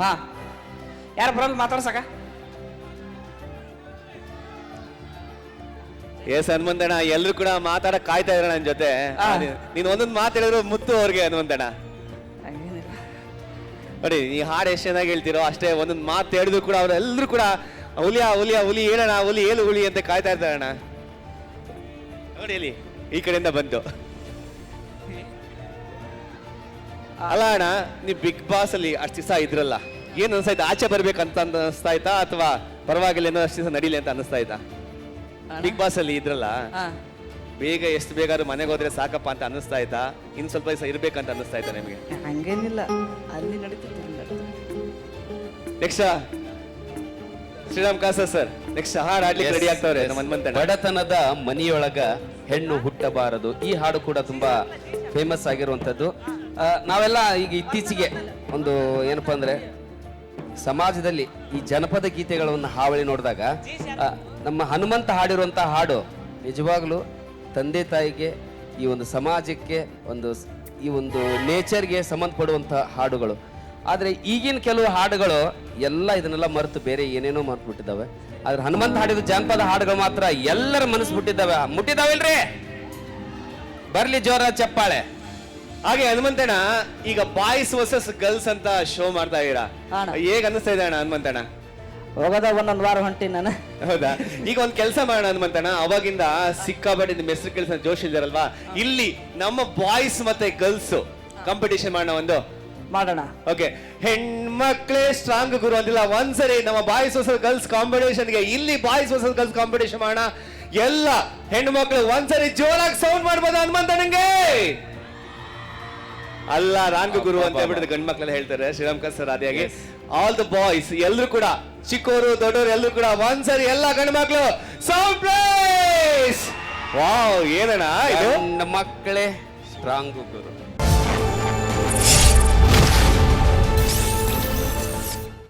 ಹಾ. ಯಾರು ಬರಲ್ಲ ಮಾತಾಡ್ಸಕ? ಎಸ್ ಹನುಮಂತಣ್ಣ ಎಲ್ಲರೂ ಕೂಡ ಮಾತಾಡಕ್ ಕಾಯ್ತಾ ಇದ್ರ ನನ್ನ ಜೊತೆ. ಆ. ನೀನ್- ಒಂದೊಂದು ಒಂದೊಂದ್ ಮಾತಾಡಿದ್ರು ಮುತ್ತು ಅವ್ರಿಗೆ ಹನುಮಂತಣ್ಣ. ಹಂಗೇನಿಲ್ಲ. ನೋಡಿ ನೀ ಹಾಡು ಎಷ್ಟು ಚೆನ್ನಾಗಿ ಹೇಳ್ತಿರೋ ಅಷ್ಟೇ ಒಂದೊಂದು ಮಾತು ಹೇಳಿದ್ರು ಕೂಡ ಅವರೆಲ್ಲರೂ ಕೂಡ ಹುಲಿಯ ಹುಲಿಯ ಹುಲಿ ಹೇಳೋಣ ಹುಲಿ ಏಳು ಹುಲಿ ಅಂತ ಕಾಯ್ತಾ ಇರ್ತಾರಣ್ಣ. ನೋಡಿ ಇಲ್ಲಿ ಈ ಕಡೆಯಿಂದ ಬಂತು ಅಲ್ಲ ಅಣ್ಣ ನೀವು ಬಿಗ್ ಬಾಸ್ ಅಲ್ಲಿ ಅಷ್ಟು ದಿವಸ ಇದ್ರಲ್ಲ ಏನ್ ಅನ್ಸಾಯ್ತಾ ಆಚೆ ಬರ್ಬೇಕಂತ ಅನಿಸ್ತಾ ಆಯ್ತಾ ಅಥವಾ ಪರವಾಗಿಲ್ಲ ಏನೋ ಅಷ್ಟು ದಿವಸ ನಡೀಲಿ ಅಂತ ಅನಿಸ್ತಾ ಇತ್ತಾ? ಬಿಗ್ ಬಾಸ್ ಅಲ್ಲಿ ಇದ್ರಲ್ಲ ಹಾ. ಬೇಗ ಎಷ್ಟು ಬೇಕಾದ್ರೂ ಮನೆಗೆ ಹೋದ್ರೆ ಸಾಕಪ್ಪ ಅಂತ ಅನಿಸ್ತಾ ಇತ್ತಾ? ಇನ್ ಸ್ವಲ್ಪ ದಿವಸ ಇರ್ಬೇಕಂತ ಅನಿಸ್ತಾ ಆಯ್ತಾ ನಿಮಗೆ? ಹಂಗೇನಿಲ್ಲ ಅಲ್ಲಿ. ನೆಕ್ಸ್ಟ್ ಶ್ರೀರಾಮ್ ಕಾಸ ಸರ್ ನೆಕ್ಸ್ಟ್ ಹಾಡು ಆಡ್ಲಿಕ್ಕೆ ರೆಡಿ ಆಗ್ತಾವ್ರೆ ನಮ್ಮ ಬಡತನದ ಮನೆಯೊಳಗ ಹೆಣ್ಣು ಹುಟ್ಟಬಾರದು. ಈ ಹಾಡು ಕೂಡ ತುಂಬಾ ಫೇಮಸ್ ಆಗಿರುವಂಥದ್ದು. ಆ, ನಾವೆಲ್ಲ ಈಗ ಇತ್ತೀಚೆಗೆ ಒಂದು ಏನಪ್ಪ ಅಂದ್ರೆ ಸಮಾಜದಲ್ಲಿ ಈ ಜನಪದ ಗೀತೆಗಳನ್ನು ಹಾವಳಿ ನೋಡಿದಾಗ ನಮ್ಮ ಹನುಮಂತ ಹಾಡಿರುವಂಥ ಹಾಡು ನಿಜವಾಗ್ಲೂ ತಂದೆ ತಾಯಿಗೆ ಈ ಒಂದು ಸಮಾಜಕ್ಕೆ ಒಂದು ಈ ಒಂದು ನೇಚರ್ಗೆ ಸಂಬಂಧಪಡುವಂಥ ಹಾಡುಗಳು. ಆದರೆ ಈಗಿನ ಕೆಲವು ಹಾಡುಗಳು ಎಲ್ಲ ಇದನ್ನೆಲ್ಲ ಮರೆತು ಬೇರೆ ಏನೇನೋ ಮರೆತು ಬಿಟ್ಟಿದ್ದಾವೆ ಆದ್ರೆ ಹನುಮಂತ ಹಾಡಿದ ಜಾನಪದ ಹಾಡುಗಳು ಮಾತ್ರ ಎಲ್ಲರ ಮನಸ್ಸು ಮುಟ್ಟಿದ್ದಾವೆ. ಇಲ್ರಿ ಬರ್ಲಿ ಜೋರ ಚಪ್ಪಾಳೆ. ಹಾಗೆ ಹನುಮಂತಣ್ಣ ಈಗ ಬಾಯ್ಸ್ ವರ್ಸಸ್ ಗರ್ಲ್ಸ್ ಅಂತ ಶೋ ಮಾಡ್ತಾ ಇದೀರಾ ಹೇಗ ಹೇಗ್ ಅನಿಸ್ತಾ ಇದೆ ಅಣ್ಣ ಹನುಮಂತಣ್ಣ? ಹೋಗೋದ ಒಂದೊಂದು ವಾರ ಹೊಂಟಿ ನಾನು. ಹೌದಾ? ಈಗ ಒಂದ್ ಕೆಲಸ ಮಾಡೋಣ ಹನುಮಂತಣ್ಣ. ಅವಾಗಿಂದ ಸಿಕ್ಕಾಪಟ್ಟೆ ಮೆಸ್ರಿ ಹೆಸರು ಕೆಲಸ ಜೋಶ್ ಇದ್ದಾರಲ್ವಾ? ಇಲ್ಲಿ ನಮ್ಮ ಬಾಯ್ಸ್ ಮತ್ತೆ ಗರ್ಲ್ಸ್ ಕಾಂಪಿಟೇಷನ್ ಮಾಡೋಣ ಒಂದು. ಮಾಡೋಣ. ಓಕೆ ಹೆಣ್ಮಕ್ಳೇ ಸ್ಟ್ರಾಂಗ್ ಗುರು ಅಂದಿಲ್ಲ. ಒಂದ್ಸರಿ ನಮ್ಮ ಬಾಯ್ಸ್ ವರ್ಸಸ್ ಗರ್ಲ್ಸ್ ಕಾಂಪಿಟೇಷನ್ಗೆ ಇಲ್ಲಿ ಬಾಯ್ಸ್ ವರ್ಸಸ್ ಗರ್ಲ್ಸ್ ಕಾಂಪಿಟೇಷನ್ ಮಾಡೋಣ. ಎಲ್ಲ ಹೆಣ್ಮಕ್ಳು ಒಂದ್ಸರಿ ಜೋರಾಗಿ ಸೌಂಡ್ ಮಾಡ್ಬೋದು ಹನುಮಂತನಿಗೆ ಅಲ್ಲ ರಾಂಗ್ ಗುರು ಅಂತ ಹೇಳ್ಬಿಟ್ಟು ಗಂಡ್ ಮಕ್ಕಳೆಲ್ಲ ಹೇಳ್ತಾರೆ ಶ್ರೀರಾಮ್ ಸರ್ ಆದಿಯಾಗಿ ಆಲ್ ದ ಬಾಯ್ಸ್ ಎಲ್ಲರೂ ಕೂಡ ಚಿಕ್ಕವರು ದೊಡ್ಡವರು ಎಲ್ಲರೂ ಕೂಡ ಒಂದ್ಸರಿ ಎಲ್ಲ ಗಂಡು ಸೌಂಡ್ ವಾವ್ ಏನಣ್ಣ ಇದು? ಮಕ್ಕಳೇ ಸ್ಟ್ರಾಂಗ್ ಗುರು.